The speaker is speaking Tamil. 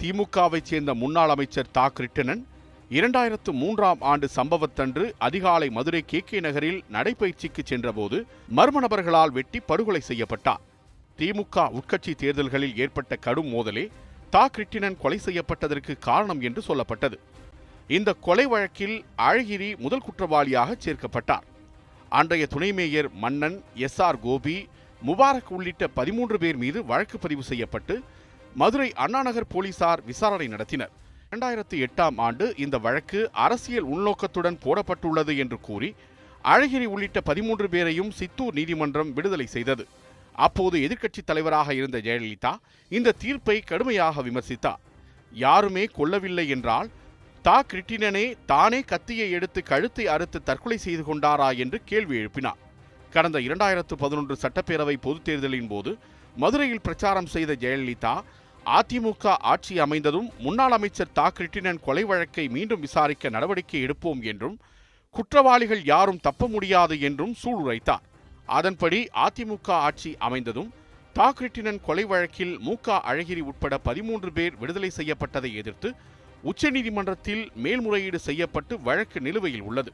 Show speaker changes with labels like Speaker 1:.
Speaker 1: திமுகவைச் சேர்ந்த முன்னாள் அமைச்சர் தா. கிருட்டிணன் இரண்டாயிரத்து மூன்றாம் ஆண்டு சம்பவத்தன்று அதிகாலை மதுரை கே. கே. நகரில் நடைபயிற்சிக்கு சென்றபோது மர்ம நபர்களால் வெட்டி படுகொலை செய்யப்பட்டார். திமுக உட்கட்சி தேர்தல்களில் ஏற்பட்ட கடும் மோதலே தா. கிருட்டிணன் கொலை செய்யப்பட்டதற்கு காரணம் என்று சொல்லப்பட்டது. இந்த கொலை வழக்கில் அழகிரி முதல் குற்றவாளியாக சேர்க்கப்பட்டார். அன்றைய துணை மேயர் மன்னன் எஸ். ஆர். கோபி முபாரக் உள்ளிட்ட பதிமூன்று பேர் மீது வழக்கு பதிவு செய்யப்பட்டு மதுரை அண்ணாநகர் போலீசார் விசாரணை நடத்தினர். இரண்டாயிரத்தி எட்டாம் ஆண்டு இந்த வழக்கு அரசியல் உள்நோக்கத்துடன் போடப்பட்டுள்ளது என்று கூறி அழகிரி உள்ளிட்ட பதிமூன்று பேரையும் சித்தூர் நீதிமன்றம் விடுதலை செய்தது. அப்போது எதிர்க்கட்சித் தலைவராக இருந்த ஜெயலலிதா இந்த தீர்ப்பை கடுமையாக விமர்சித்தார். யாருமே கொல்லவில்லை என்றால் தா கிரிட்டினனே தானே கத்தியை எடுத்து கழுத்தை அறுத்து தற்கொலை செய்து கொண்டாரா என்று கேள்வி எழுப்பினார். கடந்த இரண்டாயிரத்து பதினொன்று சட்டப்பேரவை பொதுத் தேர்தலின் போது மதுரையில் பிரச்சாரம் செய்த ஜெயலலிதா அதிமுக ஆட்சி அமைந்ததும் முன்னாள் அமைச்சர் தா. கிருட்டிணன் கொலை வழக்கை மீண்டும் விசாரிக்க நடவடிக்கை எடுப்போம் என்றும் குற்றவாளிகள் யாரும் தப்ப முடியாது என்றும் சூளுரைத்தார். அதன்படி அதிமுக ஆட்சி அமைந்ததும் தா. கிருட்டிணன் கொலை வழக்கில் மு. க. அழகிரி உட்பட பதிமூன்று பேர் விடுதலை செய்யப்பட்டதை எதிர்த்து உச்சநீதிமன்றத்தில் மேல்முறையீடு செய்யப்பட்டு வழக்கு நிலுவையில் உள்ளது.